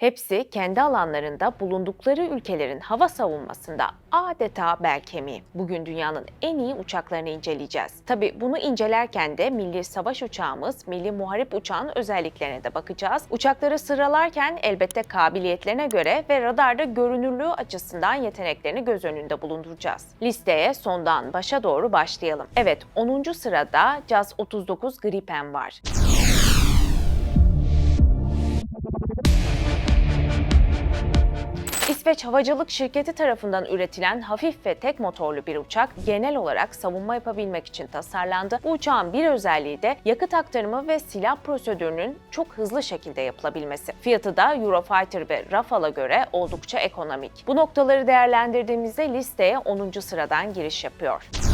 Hepsi kendi alanlarında bulundukları ülkelerin hava savunmasında adeta bel kemiği. Bugün dünyanın en iyi uçaklarını inceleyeceğiz. Tabi bunu incelerken de milli savaş uçağımız, milli muharip uçağın özelliklerine de bakacağız. Uçakları sıralarken elbette kabiliyetlerine göre ve radarda görünürlüğü açısından yeteneklerini göz önünde bulunduracağız. Listeye sondan başa doğru başlayalım. Evet 10. sırada Jazz 39 Gripen var. İsveç Havacılık Şirketi tarafından üretilen hafif ve tek motorlu bir uçak genel olarak savunma yapabilmek için tasarlandı. Bu uçağın bir özelliği de yakıt aktarımı ve silah prosedürünün çok hızlı şekilde yapılabilmesi. Fiyatı da Eurofighter ve Rafale'a göre oldukça ekonomik. Bu noktaları değerlendirdiğimizde listeye 10. sıradan giriş yapıyor.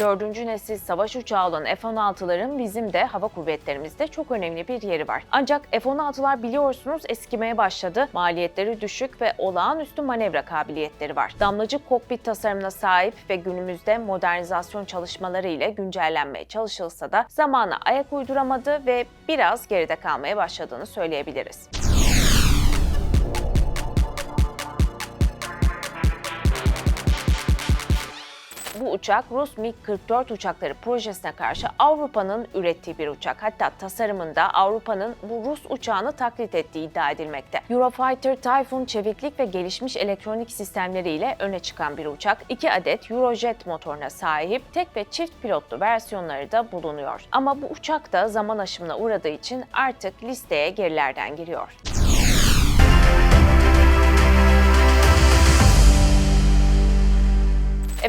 Dördüncü nesil savaş uçağı olan F-16'ların bizim de hava kuvvetlerimizde çok önemli bir yeri var. Ancak F-16'lar biliyorsunuz eskimeye başladı. Maliyetleri düşük ve olağanüstü manevra kabiliyetleri var. Damlacık kokpit tasarımına sahip ve günümüzde modernizasyon çalışmaları ile güncellenmeye çalışılsa da zamana ayak uyduramadı ve biraz geride kalmaya başladığını söyleyebiliriz. Bu uçak Rus MiG-44 uçakları projesine karşı Avrupa'nın ürettiği bir uçak. Hatta tasarımında Avrupa'nın bu Rus uçağını taklit ettiği iddia edilmekte. Eurofighter Typhoon çeviklik ve gelişmiş elektronik sistemleriyle öne çıkan bir uçak. 2 adet Eurojet motoruna sahip tek ve çift pilotlu versiyonları da bulunuyor. Ama bu uçak da zaman aşımına uğradığı için artık listeye gerilerden giriyor.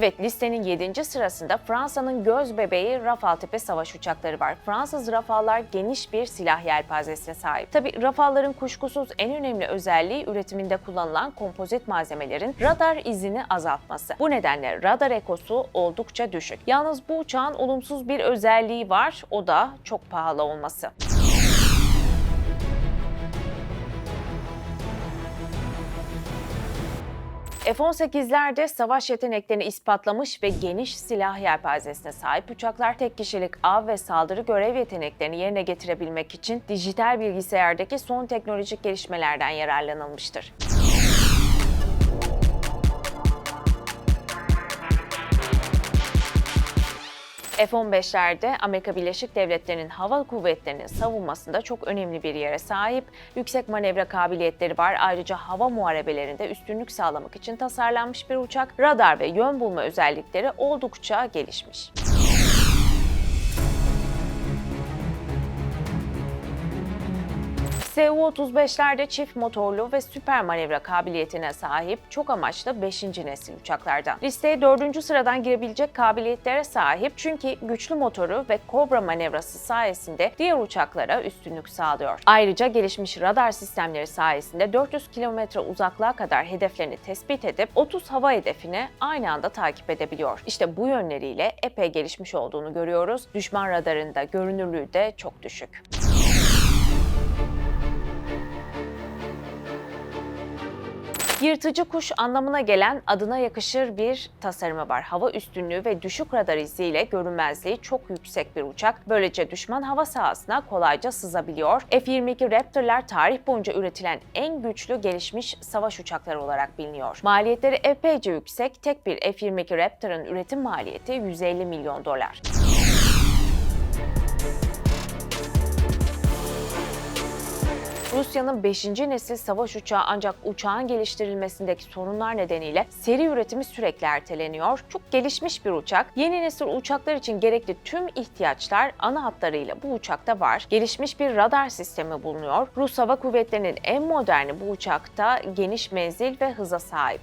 Evet listenin 7. sırasında Fransa'nın göz bebeği Rafale tipi savaş uçakları var. Fransız Rafale'lar geniş bir silah yelpazesine sahip. Tabi Rafale'ların kuşkusuz en önemli özelliği üretiminde kullanılan kompozit malzemelerin radar izini azaltması. Bu nedenle radar ekosu oldukça düşük. Yalnız bu uçağın olumsuz bir özelliği var, o da çok pahalı olması. F-18'ler de savaş yeteneklerini ispatlamış ve geniş silah yelpazesine sahip uçaklar tek kişilik av ve saldırı görev yeteneklerini yerine getirebilmek için dijital bilgisayardaki son teknolojik gelişmelerden yararlanılmıştır. F-15'lerde Amerika Birleşik Devletleri'nin hava kuvvetlerinin savunmasında çok önemli bir yere sahip. Yüksek manevra kabiliyetleri var. Ayrıca hava muharebelerinde üstünlük sağlamak için tasarlanmış bir uçak. Radar ve yön bulma özellikleri oldukça gelişmiş. Su-35'lerde çift motorlu ve süper manevra kabiliyetine sahip çok amaçlı 5. nesil uçaklardan. Listeye 4. sıradan girebilecek kabiliyetlere sahip çünkü güçlü motoru ve Cobra manevrası sayesinde diğer uçaklara üstünlük sağlıyor. Ayrıca gelişmiş radar sistemleri sayesinde 400 kilometre uzaklığa kadar hedeflerini tespit edip 30 hava hedefini aynı anda takip edebiliyor. İşte bu yönleriyle epey gelişmiş olduğunu görüyoruz. Düşman radarında görünürlüğü de çok düşük. Yırtıcı kuş anlamına gelen adına yakışır bir tasarımı var. Hava üstünlüğü ve düşük radar iziyle görünmezliği çok yüksek bir uçak. Böylece düşman hava sahasına kolayca sızabiliyor. F-22 Raptor'lar tarih boyunca üretilen en güçlü gelişmiş savaş uçakları olarak biliniyor. Maliyetleri epeyce yüksek. Tek bir F-22 Raptor'ın üretim maliyeti 150 milyon dolar. Rusya'nın 5. nesil savaş uçağı ancak uçağın geliştirilmesindeki sorunlar nedeniyle seri üretimi sürekli erteleniyor. Çok gelişmiş bir uçak. Yeni nesil uçaklar için gerekli tüm ihtiyaçlar ana hatlarıyla bu uçakta var. Gelişmiş bir radar sistemi bulunuyor. Rus Hava Kuvvetleri'nin en moderni bu uçakta geniş menzil ve hıza sahip.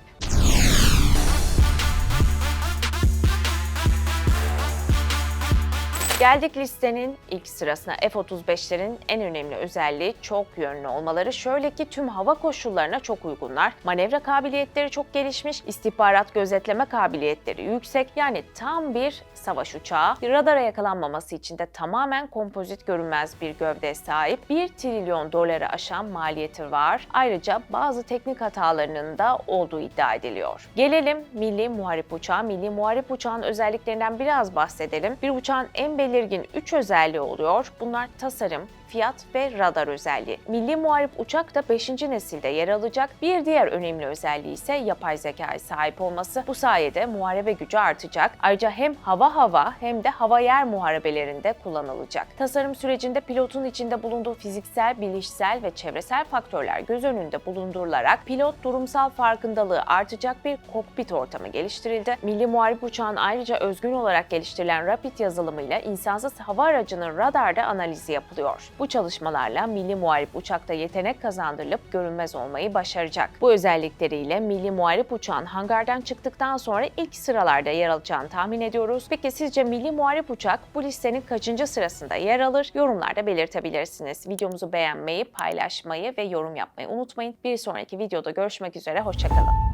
Geldik listenin ilk sırasına. F-35'lerin en önemli özelliği çok yönlü olmaları. Şöyle ki tüm hava koşullarına çok uygunlar. Manevra kabiliyetleri çok gelişmiş, istihbarat gözetleme kabiliyetleri yüksek. Yani tam bir savaş uçağı. Radara yakalanmaması için de tamamen kompozit görünmez bir gövdeye sahip. 1 trilyon doları aşan maliyeti var. Ayrıca bazı teknik hatalarının da olduğu iddia ediliyor. Gelelim Milli Muharip Uçağı. Milli Muharip Uçağın özelliklerinden biraz bahsedelim. Bir uçağın en belirgin 3 özelliği oluyor. Bunlar tasarım, fiyat ve radar özelliği. Milli Muharip uçak da 5. nesilde yer alacak. Bir diğer önemli özelliği ise yapay zekaya sahip olması. Bu sayede muharebe gücü artacak. Ayrıca hem hava hava hem de hava yer muharebelerinde kullanılacak. Tasarım sürecinde pilotun içinde bulunduğu fiziksel, bilişsel ve çevresel faktörler göz önünde bulundurularak pilot durumsal farkındalığı artacak bir kokpit ortamı geliştirildi. Milli Muharip uçağın ayrıca özgün olarak geliştirilen Rapid yazılımıyla insansız hava aracının radarda analizi yapılıyor. Bu çalışmalarla Milli Muharip uçakta yetenek kazandırılıp görünmez olmayı başaracak. Bu özellikleriyle Milli Muharip uçağın hangardan çıktıktan sonra ilk sıralarda yer alacağını tahmin ediyoruz. Peki sizce Milli Muharip uçak bu listenin kaçıncı sırasında yer alır? Yorumlarda belirtebilirsiniz. Videomuzu beğenmeyi, paylaşmayı ve yorum yapmayı unutmayın. Bir sonraki videoda görüşmek üzere, hoşçakalın.